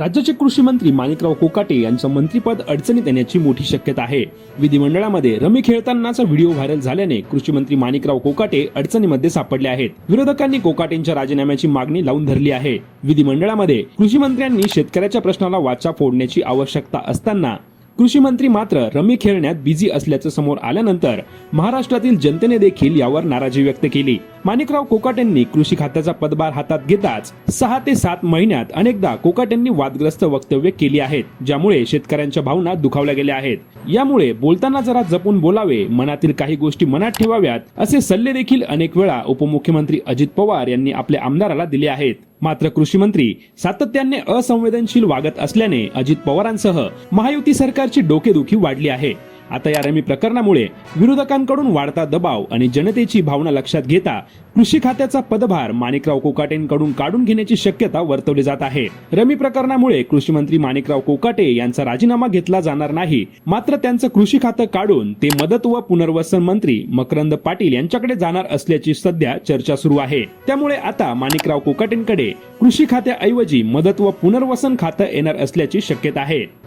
राज्याचे कृषी मंत्री माणिकराव कोकाटे यांचं मंत्रीपद अडचणीत येण्याची मोठी शक्यता आहे. विधिमंडळामध्ये रमी खेळतानाचा व्हिडिओ व्हायरल झाल्याने कृषी मंत्री माणिकराव कोकाटे अडचणीमध्ये सापडले आहेत. विरोधकांनी कोकाटेंच्या राजीनाम्याची मागणी लावून धरली आहे. विधिमंडळामध्ये कृषी मंत्र्यांनी शेतकऱ्याच्या प्रश्नाला वाचा फोडण्याची आवश्यकता असताना कृषी मंत्री मात्र रमी खेळण्यात बिझी असल्याचं समोर आल्यानंतर महाराष्ट्रातील जनतेने देखील यावर नाराजी व्यक्त केली. माणिकराव कोकाटेंनी कृषी खात्याचा पदभार हातात घेताच सहा ते सात महिन्यात अनेकदा कोकाटेंनी वादग्रस्त वक्तव्य केली आहेत ज्यामुळे शेतकऱ्यांच्या भावना दुखावल्या गेल्या आहेत. यामुळे बोलताना जरा जपून बोलावे मनातील काही गोष्टी मनात ठेवाव्यात असे सल्ले देखील अनेक वेळा उपमुख्यमंत्री अजित पवार यांनी आपल्या आमदाराला दिले आहेत. मात्र कृषी मंत्री सातत्याने असंवेदनशील वागत असल्याने अजित पवारांसह महायुती सरकारची डोकेदुखी वाढली आहे. आता या रमी प्रकरणामुळे विरोधकांकडून वाढता दबाव आणि जनतेची भावना लक्षात घेता कृषी खात्याचा पदभार माणिकराव कोकाटेंकडून काढून घेण्याची शक्यता वर्तवली जात आहे. रमी प्रकरणामुळे कृषी मंत्री माणिकराव कोकाटे यांचा राजीनामा घेतला जाणार नाही. मात्र त्यांचं कृषी खातं काढून ते मदत व पुनर्वसन मंत्री मकरंद पाटील यांच्याकडे जाणार असल्याची सध्या चर्चा सुरू आहे. त्यामुळे आता माणिकराव कोकाटेंकडे कृषी खात्याऐवजी मदत व पुनर्वसन खातं येणार असल्याची शक्यता आहे.